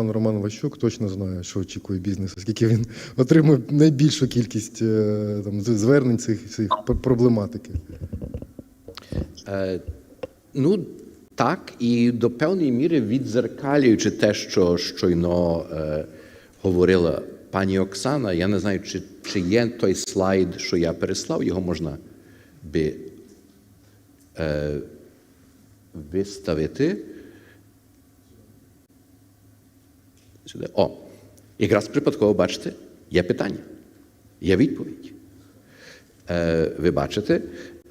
Пан Роман Ващук точно знає, що очікує бізнес, оскільки він отримує найбільшу кількість е, там, звернень цих, цих проблематики. Е, ну, так, і до певної міри відзеркалюючи те, що щойно е, говорила пані Оксана, я не знаю, чи, чи є той слайд, що я переслав, його можна би е, виставити. Сюди. О, якраз припадково бачите, є питання, є відповідь. Е, ви бачите.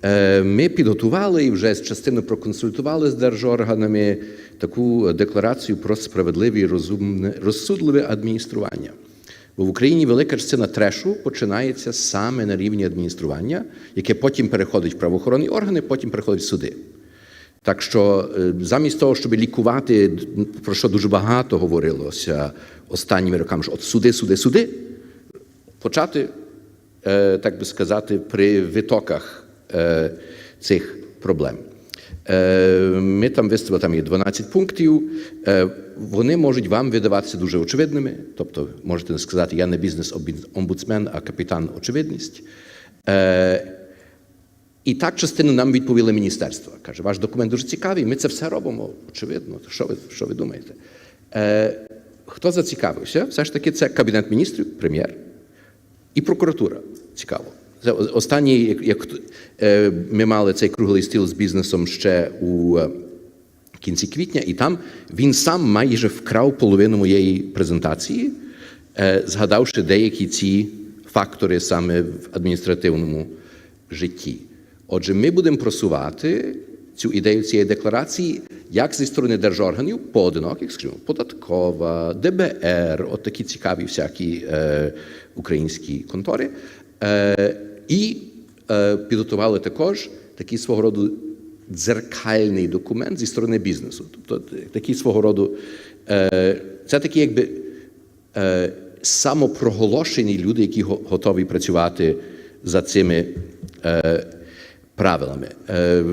Е, Ми підготували і вже частину проконсультували з держорганами таку декларацію про справедливе і розумне, розсудливе адміністрування. Бо в Україні велика частина трешу починається саме на рівні адміністрування, яке потім переходить в правоохоронні органи, потім переходить в суди. Так що е, замість того, щоб лікувати, про що дуже багато говорилося останніми роками, що от суди, суди, суди, почати, е, так би сказати, при витоках е, цих проблем. Ми там виставили там є 12 пунктів. Вони можуть вам видаватися дуже очевидними. Тобто, можете сказати, я не бізнес-омбудсмен, а капітан очевидність. І так частину нам відповіли міністерство. Каже, ваш документ дуже цікавий, ми це все робимо. Очевидно, що ви, що ви думаєте? Е, хто зацікавився? Все ж таки, це Кабінет міністрів, прем'єр і прокуратура. Цікаво. Це останній, як, як е, ми мали цей круглий стіл з бізнесом ще у е, кінці квітня, і там він сам майже вкрав половину моєї презентації, е, згадавши деякі ці фактори саме в адміністративному житті. Отже, ми будемо просувати цю ідею цієї декларації як зі сторони держорганів, поодиноких, скажімо, податкова, ДБР, от такі цікаві всякі е, українські контори, е, і е, підготували також такий свого роду дзеркальний документ зі сторони бізнесу. Тобто такий свого роду, е, це такі якби е, самопроголошені люди, які готові працювати за цими е, правилами. Е,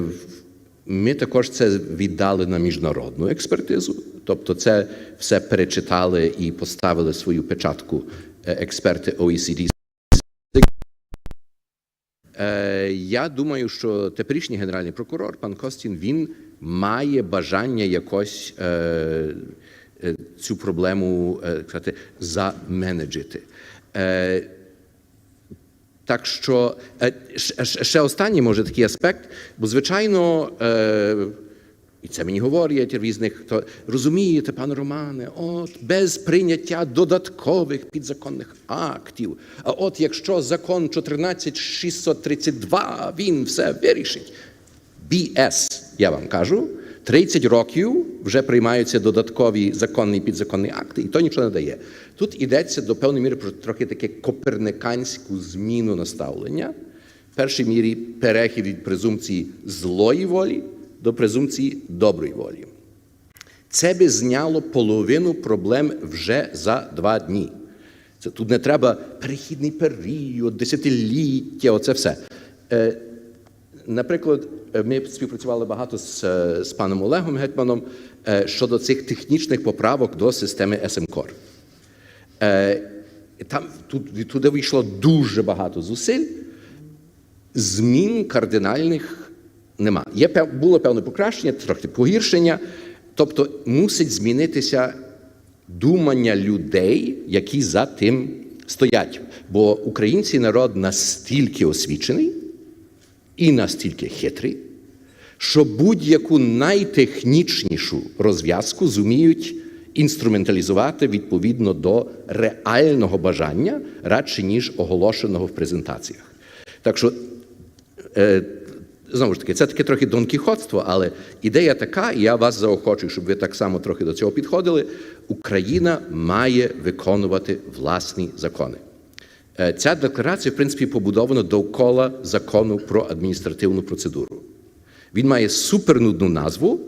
ми також це віддали на міжнародну експертизу, тобто це все перечитали і поставили свою печатку е, експерти OECD. Е, Я думаю, що теперішній генеральний прокурор, пан Костін, він має бажання якось цю проблему сказати, заменеджити. Так що е, ще- останній може такий аспект, бо звичайно, е, і це мені говорять різних, то розумієте, пане Романе, от без прийняття додаткових підзаконних актів. А от якщо закон 14632, він все вирішить. BS, я вам кажу. 30 років вже приймаються додаткові законні і підзаконні акти, і то нічого не дає. Тут йдеться до певної міри про трохи таке коперниканську зміну наставлення. В першій мірі перехід від презумпції злої волі до презумпції доброї волі. Це би зняло половину проблем вже за два дні. Це тут не треба перехідний період, десятиліття, оце все. Наприклад, е, ми співпрацювали багато з, е, з паном Олегом Гетьманом е, щодо цих технічних поправок до системи СМКОР. Там тут, туди вийшло дуже багато зусиль. Змін кардинальних нема. Є було певне покращення, трохи погіршення. Тобто мусить змінитися думання людей, які за тим стоять. Бо український народ настільки освічений і настільки хитрий, що будь-яку найтехнічнішу розв'язку зуміють інструменталізувати відповідно до реального бажання, радше ніж оголошеного в презентаціях. Так що, е, знову ж таки, це таке трохи донкіхотство, але ідея така, і я вас заохочую, щоб ви так само трохи до цього підходили. Україна має виконувати власні закони. Е, Ця декларація, в принципі, побудована довкола закону про адміністративну процедуру. Він має супернудну назву,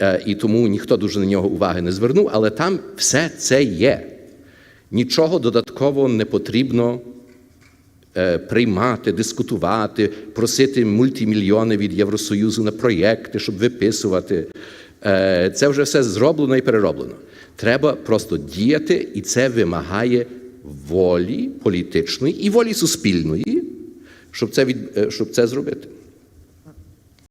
е, і тому ніхто дуже на нього уваги не звернув, але там все це є. Нічого додатково не потрібно е, приймати, дискутувати, просити мультимільйони від Євросоюзу на проєкти, щоб виписувати. Це вже все зроблено і перероблено. Треба просто діяти, і це вимагає волі політичної і волі суспільної, щоб це, від, е, щоб це зробити.